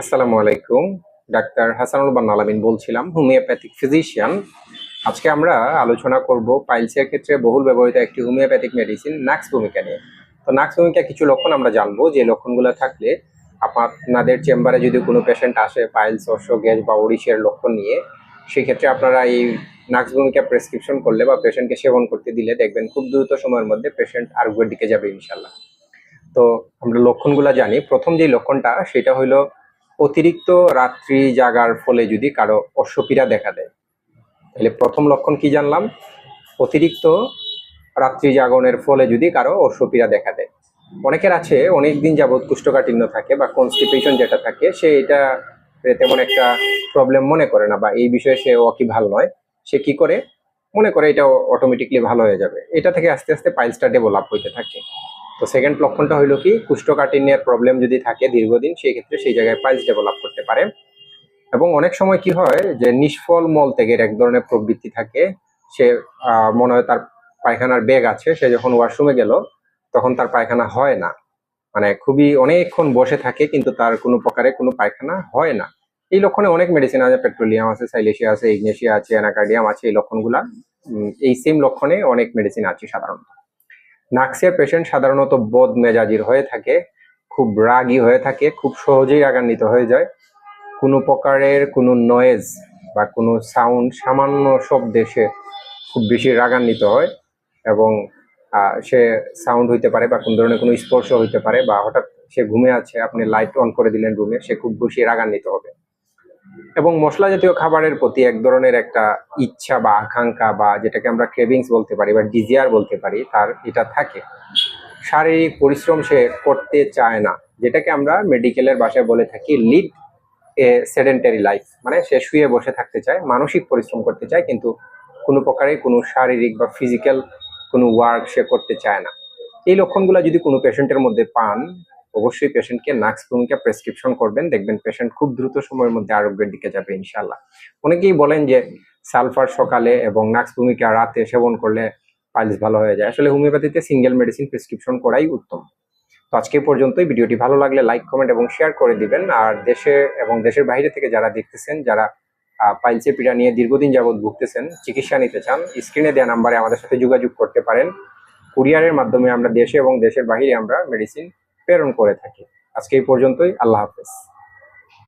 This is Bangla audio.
আসসালামু আলাইকুম। ডাক্তার হাসানুল বান্না আলামিন বলছিলাম, হোমিওপ্যাথিক ফিজিশিয়ান। আজকে আমরা আলোচনা করব পাইলসের ক্ষেত্রে বহুল ব্যবহৃত একটি হোমিওপ্যাথিক মেডিসিন, নাক্স ভূমিকা নিয়ে। তো নাক্স ভূমিকা কিছু লক্ষণ আমরা জানব, যে লক্ষণগুলো থাকলে আপনাদের চেম্বারে যদি কোনো পেশেন্ট আসে পাইলস অর্শ গ্যাস বা ওড়িশের লক্ষণ নিয়ে, সেক্ষেত্রে আপনারা এই নাক্স ভূমিকা প্রেসক্রিপশন করলে বা পেশেন্টকে সেবন করতে দিলে দেখবেন খুব দ্রুত সময়ের মধ্যে পেশেন্ট আরোগ্যের দিকে যাবে ইনশাল্লাহ তো আমরা লক্ষণগুলো জানি। প্রথম যে লক্ষণটা, সেটা হলো অতিরিক্ত রাত্রি জাগার ফলে যদি কারও অশ্বপীড়া দেখা দেয়, তাহলে প্রথম লক্ষণ কি জানলাম? অতিরিক্ত রাত্রি জাগরণের ফলে যদি কারও অশ্বপীড়া দেখা দেয়। অনেকের আছে, অনেক দিন যাবৎ কুষ্ঠকাঠিন্য থাকে বা কনস্টিপেশন যেটা থাকে, সে এটা তেমন একটা প্রবলেম মনে করে না বা এই বিষয়ে সে অকি ভালো নয়। সে কি করে? মনে করে এটা অটোমেটিকলি ভালো হয়ে যাবে। এটা থেকে আস্তে আস্তে পাইলসটা ডেভেলপ হইতে থাকে। তো সেকেন্ড লক্ষণটা হইল কি? কুষ্ঠকাঠিন্যের প্রবলেম যদি থাকে দীর্ঘদিন, সেই ক্ষেত্রে সেই জায়গায় পাইলস ডেভেলপ করতে পারে। এবং অনেক সময় কি হয় যে, নিষ্ফল মল ত্যাগের এক ধরনের প্রবৃত্তি থাকে। সে মনে হয় তার পায়খানার ব্যাগ আছে, সে যখন ওয়াশরুমে গেল, তখন তার পায়খানা হয় না। মানে খুবই অনেকক্ষণ বসে থাকে, কিন্তু তার কোনো প্রকারে কোনো পায়খানা হয় না। এই লক্ষণে অনেক মেডিসিন আছে পেট্রোলিয়াম আছে সাইলেশিয়া আছে ইগনেশিয়া আছে অ্যানাকার্ডিয়াম আছে, এই লক্ষণগুলা এই সেম লক্ষণে অনেক মেডিসিন আছে সাধারণত। নাক্সের পেশেন্ট সাধারণত বদ মেজাজির হয়ে থাকে, খুব রাগী হয়ে থাকে, খুব সহজেই রাগান্বিত হয়ে যায়। কোনো প্রকারের কোনো নয়েজ বা কোনো সাউন্ড সামান্য শব্দে সে খুব বেশি রাগান্বিত হয় এবং সে সাউন্ড হইতে পারে বা কোন ধরনের কোনো স্পর্শ হইতে পারে বা হঠাৎ সে ঘুমে আছে, আপনি লাইট অন করে দিলেন রুমে সে খুব বেশি রাগান্বিত হবে। এবং মশলা জাতীয় খাবারের প্রতি এক ধরনের একটা ইচ্ছা বা আকাঙ্ক্ষা বা যেটাকে আমরা ক্রেভিংস বলতে পারি বা ডিজিয়ার বলতে পারি, তার এটা থাকে। শারীরিক পরিশ্রম সে করতে চায় না, যেটাকে আমরা মেডিকেলের ভাষায় বলে থাকি লিড এ সেডেন্টারি লাইফ মানে সে শুয়ে বসে থাকতে চায়, মানসিক পরিশ্রম করতে চায়, কিন্তু কোনো প্রকারে কোনো শারীরিক বা ফিজিক্যাল কোনো ওয়ার্ক সে করতে চায় না। এই লক্ষণগুলো যদি কোনো পেশেন্টের মধ্যে পান অবশ্যই পেশেন্টকে নাক্স ভূমিকা প্রেসক্রিপশন করবেন। দেখবেন পেশেন্ট খুব দ্রুত সময়ের মধ্যে আরোগ্যের দিকে যাবে ইনশাল্লাহ অনেকেই বলেন যে সালফার সকালে এবং নাক্স ভূমিকা রাতে সেবন করলে পাইলস ভালো হয়ে যায়। আসলে হোমিওপ্যাথিতে সিঙ্গেল মেডিসিন প্রেসক্রিপশন করাই উত্তম। তো আজকে পর্যন্তই। ভিডিওটি ভালো লাগলে লাইক কমেন্ট এবং শেয়ার করে দিবেন। আর দেশে এবং দেশের বাইরে থেকে যারা দেখতেছেন, যারা পাইলসের পীড়া নিয়ে দীর্ঘদিন যাবৎ ভুগতেছেন, চিকিৎসা নিতে চান স্ক্রিনে দেওয়া নাম্বারে আমাদের সাথে যোগাযোগ করতে পারেন। কুরিয়ারের মাধ্যমে আমরা দেশে এবং দেশের বাইরে আমরা মেডিসিন প্রেরণ করে থাকি। আজকে এই পর্যন্তই আল্লাহ হাফেজ।